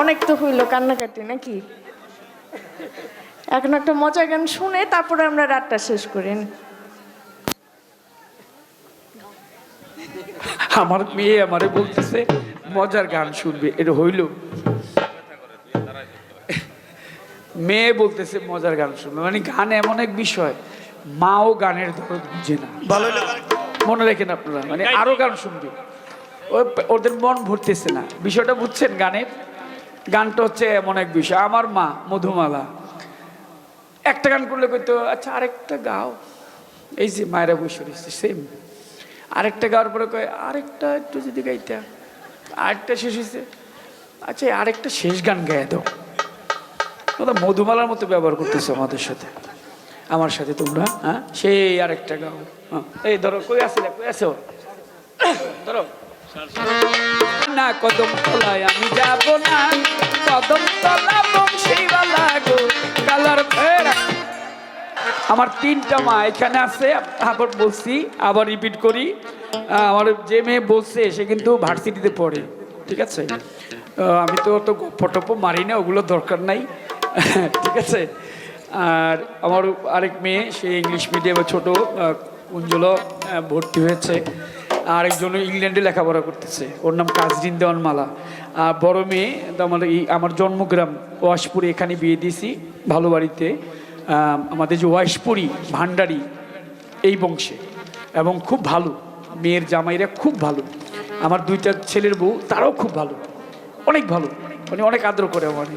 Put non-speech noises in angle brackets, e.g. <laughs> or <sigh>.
অনেক তো হইল কান্নাকাটি নাকি? এখন একটা মজার গান শুনে তারপরে আমরা রাতটা শেষ করি। আমার মেয়ে আমারে বলতেছে মজার গান শুনবে এটা হইল। মেয়ে বলতেছে মজার গান শুনবে। মানে গান এমন এক বিষয় মাও গানের দরদ বুঝে না। ভালো মনে রাখেন আপনারা মানে আরও গান শুনবে। ওদের মন ভরতেছে না। বিষয়টা বুঝছেন গানের? গানটা হচ্ছে এমন এক বিষয়। আমার মা মধুমালা। একটা গান করলে কইতো আচ্ছা আরেকটা গাও। এই যে মায়েরা বসে রয়েছে সেম আরেকটা গাওয়ার পরে কয় আরেকটা একটু যদি গাইতা। আরেকটা শেষ হয়েছে আচ্ছা আরেকটা শেষ গান গায়ে দাও। ওটা মধুমালার মতো ব্যবহার করতেছো আমাদের সাথে। আমার সাথে তোমরা হ্যাঁ? সেই আরেকটা গাও। হ্যাঁ, এই ধরো কই আসলে কই আছো? ধরো। না কদম তলায় আমি যাব না। আমার তিনটা মা এখানে আছে, আবার বলছি, আবার রিপিট করি। আমার যে মেয়ে বলছে, সে কিন্তু ভার্সিটিতে পড়ে, ঠিক আছে? আমি তো অত গপ্প মারি না, ওগুলো দরকার নাই, <laughs> ঠিক আছে? আর আমার আরেক মেয়ে, সে ইংলিশ মিডিয়ামে ছোট কুঞ্জল ভর্তি হয়েছে। আরেকজন ইংল্যান্ডে লেখাপড়া করতেছে। ওর নাম কাজরিন দেওয়ানমালা। আর বড় মেয়ে আমার এই, আমার জন্মগ্রাম ওয়াশপুরে এখানে বিয়ে দিয়েছি, ভালো বাড়িতে। আমাদের যে ওয়াইশপুরি ভান্ডারি, এই বংশে। এবং খুব ভালো, মেয়ের জামাইরা খুব ভালো। আমার দুইটা ছেলের বউ, তারাও খুব ভালো। অনেক ভালো মানে অনেক আদর করে আমার